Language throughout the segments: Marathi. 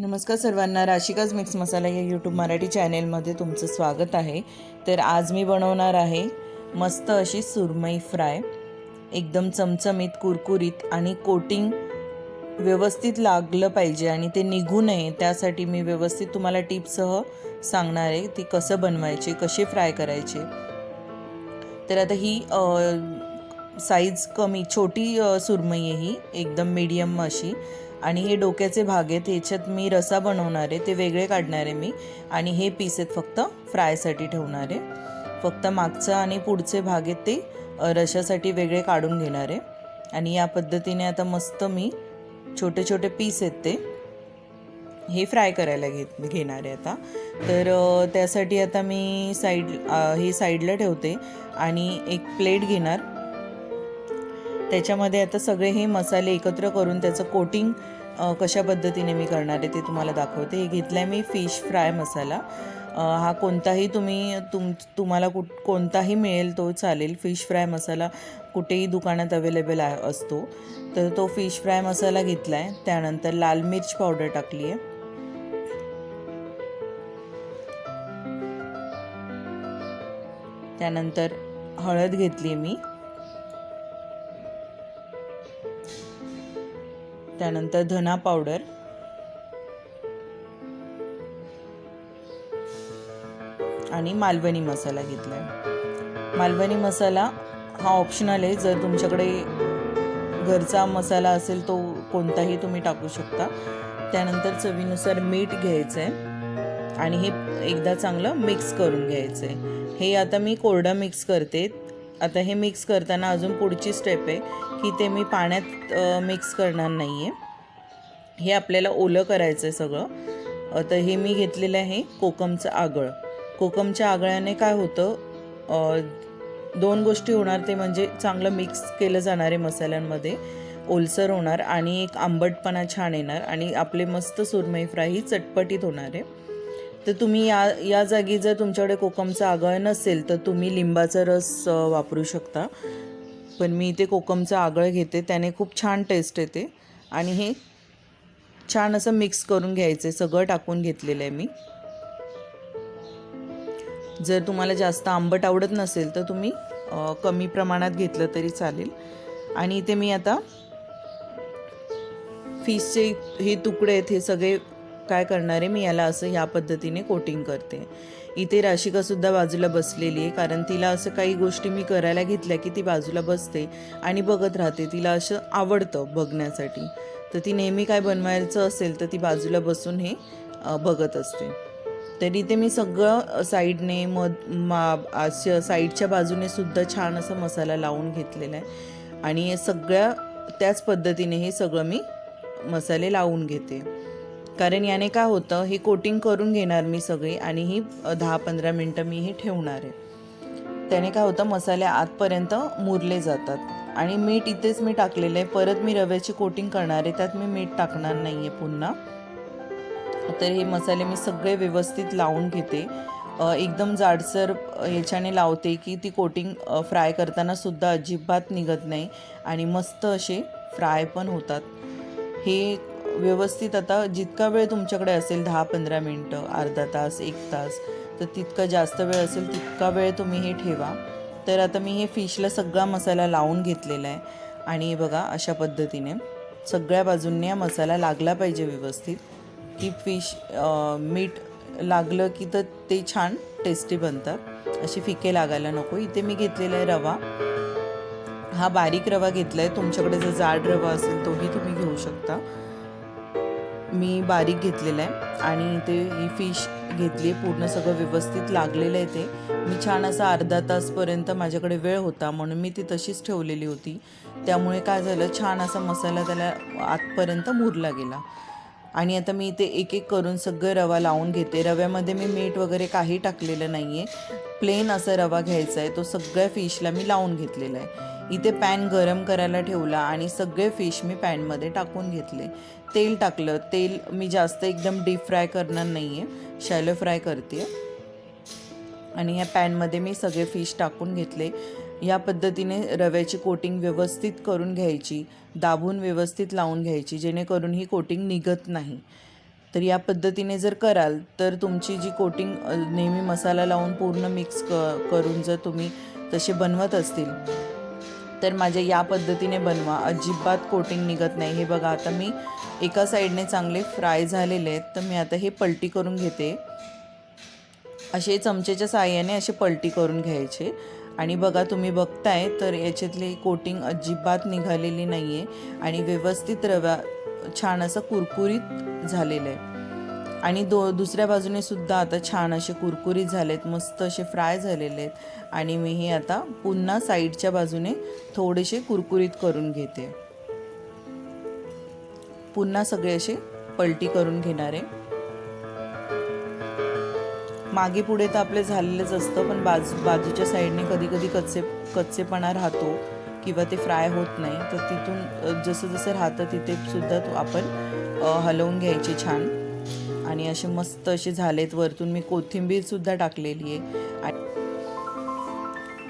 नमस्कार सर्वांना राशिकाज मिक्स मसाला या यूट्यूब मराठी चॅनेलमध्ये तुमचं स्वागत आहे. तर आज मी बनवणार आहे मस्त अशी सुरमई फ्राय. एकदम चमचमीत कुरकुरीत आणि कोटिंग व्यवस्थित लागलं पाहिजे आणि ते निघू नये त्यासाठी मी व्यवस्थित तुम्हाला टिप्ससह सांगणार आहे ती कसं बनवायची कसे फ्राय करायचे. तर आता ही साईज कमी छोटी सुरमई आहे ही एकदम मीडियम अशी. आणि हे डोक्याचे भाग आहेत ह्याच्यात मी रसा बनवणार आहे ते वेगळे काढणार आहे मी. आणि हे पीस आहेत फक्त फ्रायसाठी ठेवणार. आहे फक्त मागचं आणि पुढचे भाग आहेत ते रशासाठी वेगळे काढून घेणार आहे. आणि या पद्धतीने आता मस्त मी छोटे छोटे पीस आहेत ते हे फ्राय करायला घेत घेणार आहे आता. तर त्यासाठी आता मी साईड हे साईडला ठेवते आणि एक प्लेट घेणार. त्याच्यामध्ये आता सगळे हे मसाले एकत्र करून त्याचं कोटिंग कशा पद्धतीने मी करणार आहे ते तुम्हाला दाखवते. हे घेतलं आहे मी फिश फ्राय मसाला. हा कोणताही तुम्ही तुम तुम्हाला कुठ कोणताही मिळेल तो चालेल. फिश फ्राय मसाला कुठेही दुकानात अवेलेबल आहे असतो. तर तो फिश फ्राय मसाला घेतला आहे त्यानंतर लाल मिर्च पावडर टाकली आहे. त्यानंतर हळद घेतली मी. त्यानंतर धना पावडर. आणि मालवणी मसाला घेतला आहे मालवणी मसाला हा ऑप्शनल आहे. जर तुमच्याकडे घरचा मसाला असेल तो कोणताही तुम्ही टाकू शकता. त्यानंतर चवीनुसार मीठ घ्यायचं आहे आणि हे एकदा चांगलं मिक्स करून घ्यायचं आहे हे आता मी कोरडं मिक्स करते. आता हे मिक्स करताना अजून पुढची स्टेप आहे की ते मी पाण्यात मिक्स करणार नाही आहे हे आपल्याला ओलं करायचं आहे सगळं. तर हे मी घेतलेलं आहे कोकमचं आगळ. कोकमच्या आगळ्याने काय होतं दोन गोष्टी होणार ते म्हणजे चांगलं मिक्स केलं जाणार आहे मसाल्यांमध्ये. ओलसर होणार आणि एक आंबटपणा छान येणार आणि आपले मस्त सुरमई फ्राय ही चटपटीत होणार आहे. तर तुम्ही या या जागी जर तुमच्याकडे कोकमचं आगळ नसेल तर तुम्ही लिंबाचा रस वापरू शकता. पण मी इथे कोकमचं आगळ घेते त्याने खूप छान टेस्ट येते. आणि हे छान असं मिक्स करून घ्यायचं आहे सगळं टाकून घेतलेलं आहे मी. जर तुम्हाला जास्त आंबट आवडत नसेल तर तुम्ही कमी प्रमाणात घेतलं तरी चालेल. आणि इथे मी आता फिशचे हे तुकडे आहेत हे सगळे काय करणार आहे? मी याला असं ह्या पद्धतीने कोटिंग करते. इथे राशिकासुद्धा बाजूला बसलेली आहे कारण तिला असं काही गोष्टी मी करायला घेतल्या की ती बाजूला बसते आणि बघत राहते. तिला असं आवडतं बघण्यासाठी. तर ती नेहमी काय बनवायचं असेल तर ती बाजूला बसून हे बघत असते. तर इथे मी सगळं साईडने मध मा असं साईडच्या बाजूने सुद्धा छान असा मसाला लावून घेतलेला आहे. आणि सगळ्या त्याच पद्धतीने हे सगळं मी मसाले लावून घेते. कारण याने काय होतं हे कोटिंग करून घेणार मी सगळी आणि ही दहा पंधरा मिनटं मी हे ठेवणार आहे. त्याने काय होतं मसाले आतपर्यंत मुरले जातात आणि मीठ इथेच मी टाकलेलं आहे. परत मी रव्याची कोटिंग करणार आहे त्यात मी मीठ टाकणार नाही आहे पुन्हा. तर हे मसाले मी सगळे व्यवस्थित लावून घेते. एकदम जाडसर ह्याच्याने लावते की ती कोटिंग फ्राय करताना सुद्धा अजिबात निघत नाही आणि मस्त असे फ्राय पण होतात. हे व्यवस्थित आता जितका वेळ तुमच्याकडे असेल दहा पंधरा मिनटं अर्धा तास एक तास तर तितका जास्त वेळ असेल तितका वेळ तुम्ही हे ठेवा. तर आता मी हे फिशला सगळा मसाला लावून घेतलेला आहे. आणि बघा अशा पद्धतीने सगळ्या बाजूंनी हा मसाला लागला पाहिजे व्यवस्थित. की फिश मीठ लागलं की तर ते छान टेस्टी बनतात. असे फिके लागायला नको. इथे मी घेतलेला आहे रवा. हा बारीक रवा घेतला आहे तुमच्याकडे जर जाड रवा असेल तोही तुम्ही घेऊ शकता. मी बारीक घेतलेलं आहे आणि ते ही फिश घेतली पूर्ण सगळं व्यवस्थित लागलेलं आहे ते. मी छान असा अर्धा तासपर्यंत माझ्याकडे वेळ होता म्हणून मी ती तशीच ठेवलेली होती. त्यामुळे काय झालं छान असा मसाला त्याला आतपर्यंत मुरला गेला. आणि आता मी इथे एक एक करून सगळं रवा लावून घेते. रव्यामध्ये मी मीठ वगैरे काही टाकलेलं नाही आहे प्लेन असा रवा घ्यायचा आहे तो सगळ्या फिशला मी लावून घेतलेला आहे इथे पॅन गरम करायला ठेवला आणि सगळे फिश मी पॅनमध्ये टाकून घेतले. तेल टाकलं. तेल मी जास्त एकदम डीप फ्राय करणार नाही आहे शॅलो फ्राय करते आणि ह्या पॅनमध्ये मी सगळे फिश टाकून घेतले. या पद्धतीने रव्याची कोटिंग व्यवस्थित करून घ्यायची. दाबून व्यवस्थित लावून घ्यायची जेणेकरून ही कोटिंग निघत नाही. तर या पद्धतीने जर कराल तर तुमची जी कोटिंग नेहमी मसाला लावून पूर्ण मिक्स क करून जर तुम्ही तसे बनवत असतील तर माझ्या या पद्धतीने बनवा. अजिबात कोटिंग निघत नाही. हे बघा आता मी एका साईडने चांगले फ्राय झालेले आहेत तर मी आता हे पलटी करून घेते. असे चमचेच्या साह्याने असे पलटी करून घ्यायचे. आणि बघा तुम्ही बघताय तर याच्यातली कोटिंग अजिबात निघालेली नाही आहे आणि व्यवस्थित रवा छान असं कुरकुरीत झालेलं आहे. आणि दो दुसऱ्या बाजूने सुद्धा आता छान असे कुरकुरीत झालेत मस्त असे फ्राय झालेले आहेत. आणि मी हे आता पुन्हा साईडच्या बाजूने थोडेसे कुरकुरीत करून घेते. पुन्हा सगळे असे पलटी करून घेणार आहे. मागे पुढे तर आपले झालेलंच असतं पण बाजू बाजूच्या साईडने कधी कधी कच्चे कच्चेपणा राहतो. किंवा ते फ्राय होत नाही तर तिथून जसं जसं राहतं तिथे सुद्धा तो आपण हलवून घ्यायचे छान. आणि असे मस्त असे झालेत वरतून मी कोथिंबीरसुद्धा टाकलेली आहे. आणि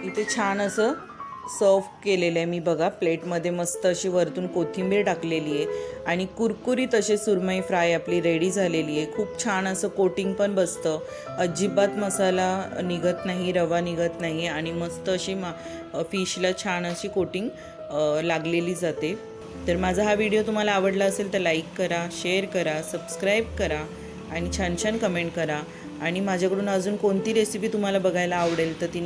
इथे छान असं सर्व केलेलं आहे मी बघा. प्लेटमध्ये मस्त अशी वरतून कोथिंबीर टाकलेली आहे आणि कुरकुरीत असे सुरमई फ्राय आपली रेडी झालेली आहे. खूप छान असं कोटिंग पण बसतं. अजिबात मसाला निघत नाही रवा निघत नाही आणि मस्त अशी मा फिशला छान अशी कोटिंग लागलेली जाते. तर माझा हा व्हिडिओ तुम्हाला आवडला असेल तर लाईक करा शेअर करा सबस्क्राईब करा आणि छान छान कमेंट करा. आणि माझ्याकडून अजून कोणती रेसिपी तुम्हाला बघायला आवडेल तर ती